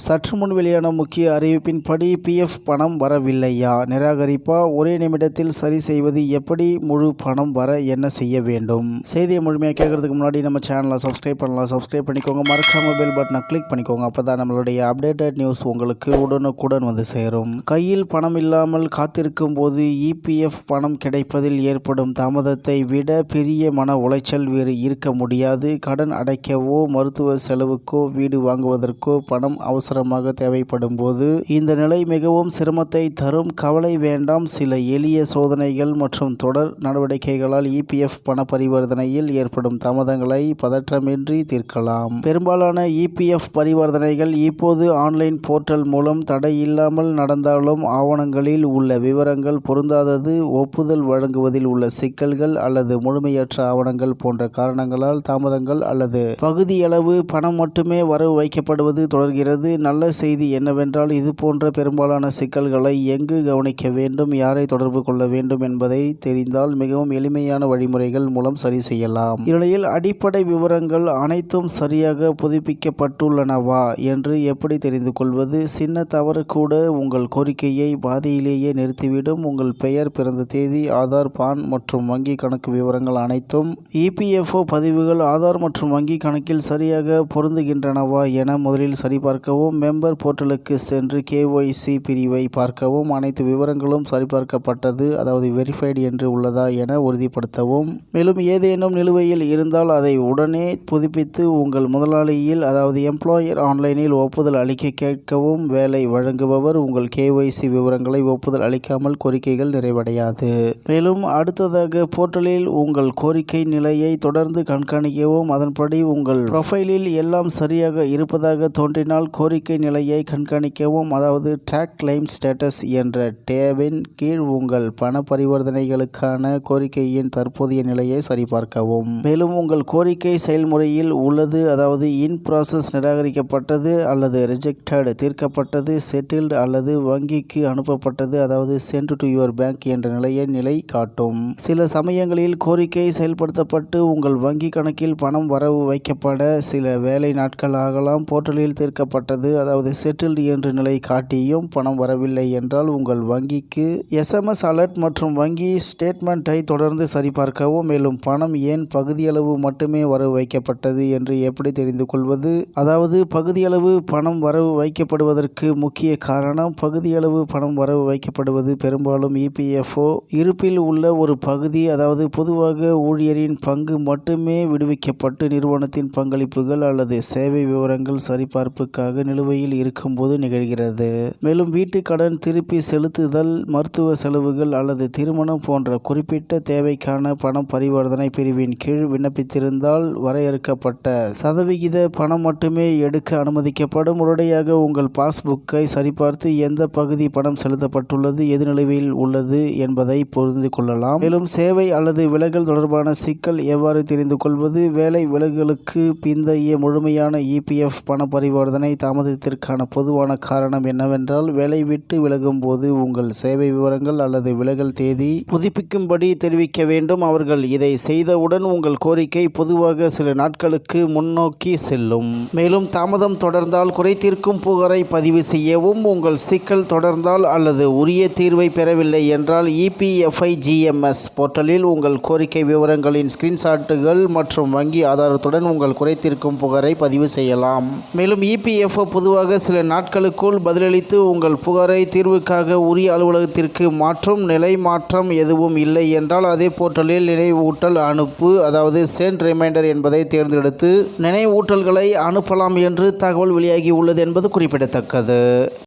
சற்று முன் வெளியான முக்கிய அறிவிப்பின்படி பிஎஃப் பணம் வரவில்லையா? நிராகரிப்பா? ஒரே நிமிடத்தில் சரி செய்வது எப்படி முழு பணம் வர என்ன செய்ய வேண்டும்? செய்தியை முழுமையாக கேட்கறதுக்கு முன்னாடி நம்ம சேனலை சப்ஸ்கிரைப் பண்ணலாம். சப்ஸ்கிரைப் பண்ணிக்கோங்க. மறக்காம பெல் பட்டனை கிளிக் பண்ணிக்கோங்க. அப்போ தான் நம்மளுடைய அப்டேட்டட் நியூஸ் உங்களுக்கு உடனுக்குடன் வந்து சேரும். கையில் பணம் இல்லாமல் காத்திருக்கும் போது இபிஎஃப் பணம் கிடைப்பதில் ஏற்படும் தாமதத்தை விட பெரிய மன உளைச்சல் வேறு இருக்க முடியாது. கடன் அடைக்கவோ மருத்துவ செலவுக்கோ வீடு வாங்குவதற்கோ பணம் அவசரமாக தேவைப்படும் போது இந்த நிலை மிகவும் சிரமத்தை தரும். கவலை வேண்டாம். சில எளிய சோதனைகள் மற்றும் தொடர் நடவடிக்கைகளால் இபிஎஃப் பண பரிவர்த்தனையில் ஏற்படும் தாமதங்களை பதற்றமின்றி தீர்க்கலாம். பெரும்பாலான இபிஎஃப் பரிவர்த்தனைகள் இப்போது ஆன்லைன் போர்ட்டல் மூலம் தடையில்லாமல் நடந்தாலும் ஆவணங்களில் உள்ள விவரங்கள் பொருந்தாதது ஒப்புதல் வழங்குவதில் உள்ள சிக்கல்கள் அல்லது முழுமையற்ற ஆவணங்கள் போன்ற காரணங்களால் தாமதங்கள் அல்லது பகுதியளவு பணம் மட்டுமே வரவு வைக்கப்படுவது தொடர்கிறது. நல்ல செய்தி என்னவென்றால் இது போன்ற பெரும்பாலான சிக்கல்களை எங்கு கவனிக்க வேண்டும் யாரை தொடர்பு கொள்ள வேண்டும் என்பதை தெரிந்தால் மிகவும் எளிமையான வழிமுறைகள் மூலம் சரி செய்யலாம். இந்நிலையில் அடிப்படை விவரங்கள் அனைத்தும் சரியாக புதுப்பிக்கப்பட்டுள்ளனவா என்று எப்படி தெரிந்து கொள்வது? சின்ன தவறு கூட உங்கள் கோரிக்கையை பாதியிலேயே நிறுத்திவிடும். உங்கள் பெயர் பிறந்த தேதி ஆதார் பான் மற்றும் வங்கி கணக்கு விவரங்கள் அனைத்தும் இபிஎஃப்ஓ பதிவுகள் ஆதார் மற்றும் வங்கி கணக்கில் சரியாக பொருந்துகின்றனவா என முதலில் சரிபார்க்கவும் மெம்பர் போர்ட்டலுக்கு சென்று கேஒய்சி பிரிவை பார்க்கவும் அனைத்து விவரங்களும் சரிபார்க்கப்பட்டது அதாவது வெரிஃபைடு என்று உள்ளதா என உறுதிப்படுத்தவும். மேலும் ஏதேனும் நிலுவையில் இருந்தால் அதை உடனே புதுப்பித்து உங்கள் முதலாளியில் அதாவது எம்ப்ளாயர் ஆன்லைனில் ஒப்புதல் அளிக்க கேட்கவும் வேலை வழங்குபவர் உங்கள் கேஒய்சி விவரங்களை ஒப்புதல் அளிக்காமல் கோரிக்கைகள் நிறைவடையாது. மேலும் அடுத்ததாக போர்ட்டலில் உங்கள் கோரிக்கை நிலையை தொடர்ந்து கண்காணிக்கவும் அதன்படி உங்கள் ப்ரொஃபைலில் எல்லாம் சரியாக இருப்பதாக தோன்றினால் கோரிக்கை நிலையை கண்காணிக்கவும். அதாவது ட்ராக் கிளைம் ஸ்டேட்டஸ் என்ற டேபின் கீழ் உங்கள் பண பரிவர்த்தனைகளுக்கான கோரிக்கையின் தற்போதைய நிலையை சரிபார்க்கவும். மேலும் உங்கள் கோரிக்கை செயல்முறையில் உள்ளது அதாவது இன் ப்ராசஸ் நிராகரிக்கப்பட்டது அல்லது ரிஜெக்டட் தீர்க்கப்பட்டது செட்டில்டு அல்லது வங்கிக்கு அனுப்பப்பட்டது அதாவது சென்ட் டு யுவர் பேங்க் என்ற நிலையை நிலை காட்டும். சில சமயங்களில் கோரிக்கை செயல்படுத்தப்பட்டு உங்கள் வங்கி கணக்கில் பணம் வரவு வைக்கப்பட சில வேலை நாட்கள் ஆகலாம் போர்ட்டலில் தீர்க்கப்பட்டது அதாவது செட்டில்டு என்ற நிலை காட்டியும் பணம் வரவில்லை என்றால் உங்கள் வங்கிக்கு எஸ்எம்எஸ் அலர்ட் மற்றும் வங்கி ஸ்டேட்மெண்ட்டை தொடர்ந்து சரிபார்க்கவும். மேலும் பணம் ஏன் பகுதியளவு மட்டுமே வரவு வைக்கப்பட்டது என்று எப்படி தெரிந்து கொள்வது? அதாவது பகுதியளவு பணம் வரவு வைக்கப்படுவதற்கு முக்கிய காரணம் பகுதியளவு பணம் வரவு வைக்கப்படுவது. பெரும்பாலும் இபிஎஃப்ஓ இருப்பில் உள்ள ஒரு பகுதி அதாவது பொதுவாக ஊழியரின் பங்கு மட்டுமே விடுவிக்கப்பட்டு நிறுவனத்தின் பங்களிப்புகள் அல்லது சேவை விவரங்கள் சரிபார்ப்புக்காக நிலுவையில் இருக்கும்போது நிகழ்கிறது. மேலும் வீட்டு கடன் திருப்பி செலுத்துதல் மருத்துவ செலவுகள் அல்லது திருமணம் போன்ற குறிப்பிட்ட தேவைக்கான பணம் பரிவர்த்தனை பிரிவின் கீழ் விண்ணப்பித்திருந்தால் வரையறுக்கப்பட்ட சதவிகித பணம் மட்டுமே எடுக்க அனுமதிக்கப்படும். உடனடியாக உங்கள் பாஸ்புக்கை சரிபார்த்து எந்த பகுதி பணம் செலுத்தப்பட்டுள்ளது எது நிலுவையில் உள்ளது என்பதை புரிந்து கொள்ளலாம். மேலும் சேவை அல்லது விலகல் தொடர்பான சிக்கல் எவ்வாறு தெரிந்து கொள்வது? வேலை விலகலுக்கு பிந்தைய முழுமையான இபிஎஃப் பண பரிவர்த்தனை தாமத தாமதத்திற்கான பொதுவான காரணம் என்னவென்றால் வேலை விட்டு விலகும் போது உங்கள் சேவை விவரங்கள் அல்லது விலகல் தேதி புதுப்பிக்கும்படி தெரிவிக்க வேண்டும். அவர்கள் இதை செய்தவுடன் உங்கள் கோரிக்கை பொதுவாக சில நாட்களுக்கு முன்னோக்கி செல்லும். மேலும் தாமதம் தொடர்ந்தால் குறைதீர்க்கும் புகாரை பதிவு செய்யவும் உங்கள் சிக்கல் தொடர்ந்தால் அல்லது உரிய தீர்வை பெறவில்லை என்றால் இபிஎஃப்ஐ ஜிஎம்எஸ் போர்ட்டலில் உங்கள் கோரிக்கை விவரங்களின் ஸ்கிரீன்ஷாட்டுகள் மற்றும் வங்கி ஆதாரத்துடன் உங்கள் குறைத்திருக்கும் புகாரை பதிவு செய்யலாம். மேலும் இபிஎஃப்ஓ பொதுவாக சில நாட்களுக்குள் பதிலளித்து உங்கள் புகாரை தீர்வுக்காக உரிய அலுவலகத்திற்கு மாற்றும் நிலை மாற்றம் எதுவும் இல்லை என்றால் அதே போர்ட்டலில் நினைவூட்டல் அனுப்பு அதாவது சென்ட் ரிமைண்டர் என்பதை தேர்ந்தெடுத்து நினைவூட்டல்களை அனுப்பலாம் என்று தகவல் வெளியாகி உள்ளது என்பது குறிப்பிடத்தக்கது.